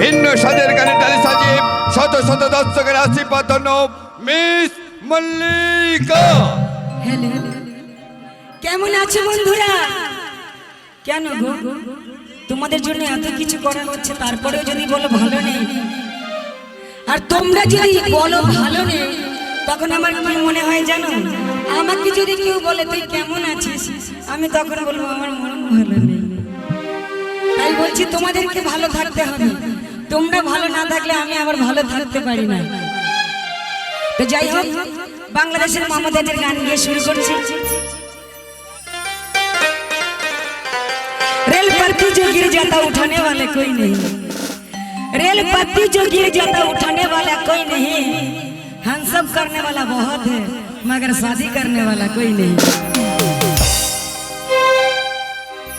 ভিন্ন সাজের গানে টালি সাজিয়ে শত শত দর্শকের আশীর্বাদ মিস মল্লিকা। কেমন আছো বন্ধুরা? কেন গো? তোমাদের জন্য এত কিছু করা হচ্ছে, তারপরেও যদি বলো ভালো নেই। আর তোমরা যদি বলো ভালো নেই, তখন আমার কি মনে হয় জানো? আমাকে যদি কেউ বলে, তুই কেমন আছিস? আমি তখন বলব, আমার মন ভালো নেই। তাই বলছি, তোমাদেরকে ভালো থাকতে হবে। তোমরা ভালো না থাকলে আমি আবার ভালো থাকতে পারি না তো যাই হোক বাংলাদেশের মমতাজের গান গিয়ে শুরু করছি रेल पत्ती जो गिर जाता उठाने वाले कोई नहीं रेल पत्ती जो गिर जाता उठाने वाला कोई नहीं हम सब करने वाला बहुत है मगर शादी करने वाला कोई नहीं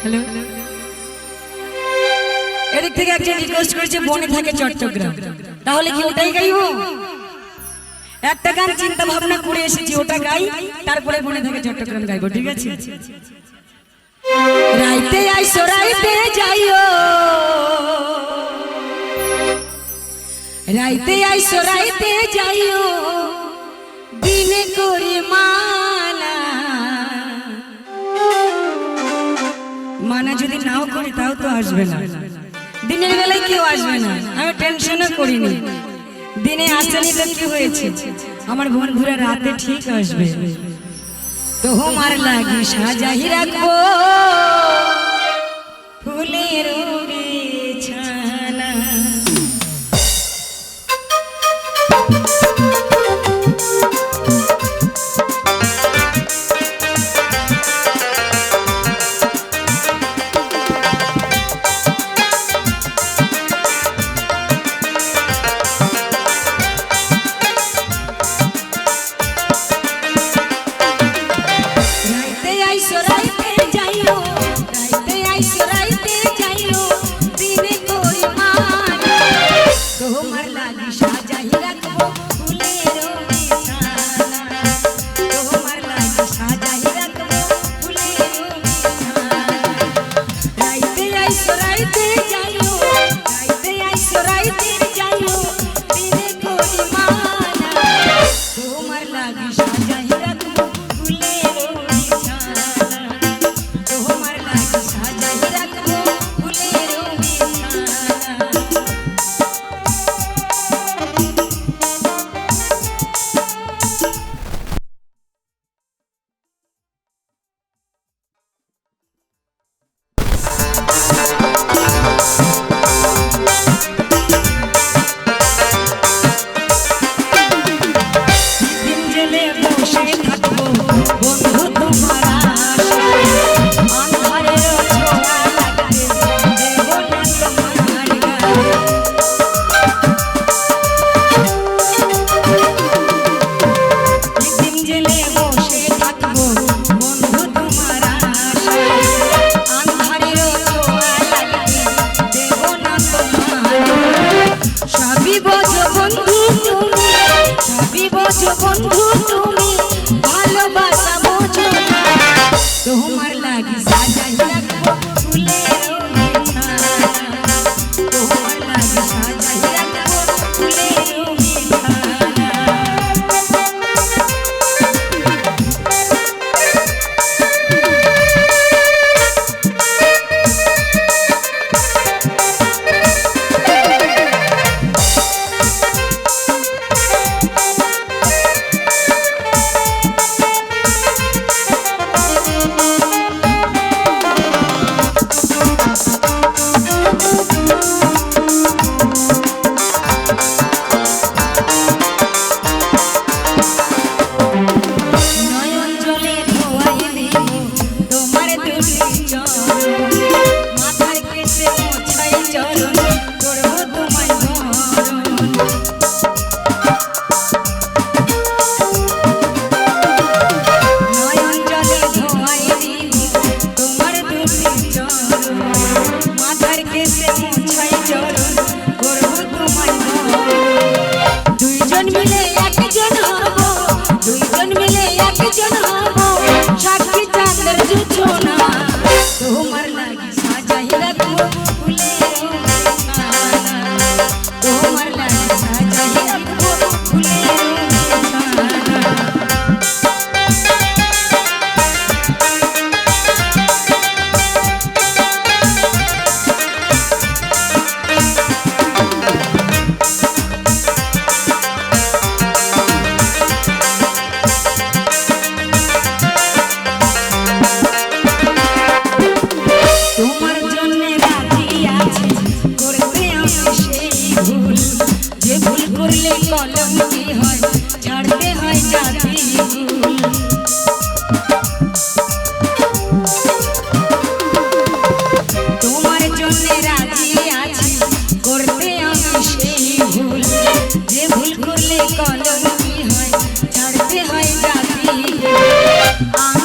হ্যালো এদিক থেকে একজন রিকোয়েস্ট করেছে, বনে থাকে চট্টগ্রাম। তাহলে কি ওটাই গাইবো? একটা গান চিন্তা ভাবনা করে এসেছি, ওটা গাই, তারপরে বনে থাকে চট্টগ্রাম গাইবো, ঠিক আছে? রাইতে আইসো, রাইতে যাইও। রাইতে আইসো, রাইতে যাইও। দিনে করে মানা। মানা যদি নাও করি, তাও তো আসবে না। দিনের বেলায় কেউ আসবে না। আমি টেনশনও করিনি। দিনে আসেনি তো কি হয়েছে? আমার বন্ধুরা রাতে ঠিক আসবে। তো হোমার লাগে সাজাহি রাখব। লাগি লাগি দুইজন মিলে একজন হব দুইজন মিলে একজন হব সাক্ষী চাঁদের জুছো না তোমার না I'm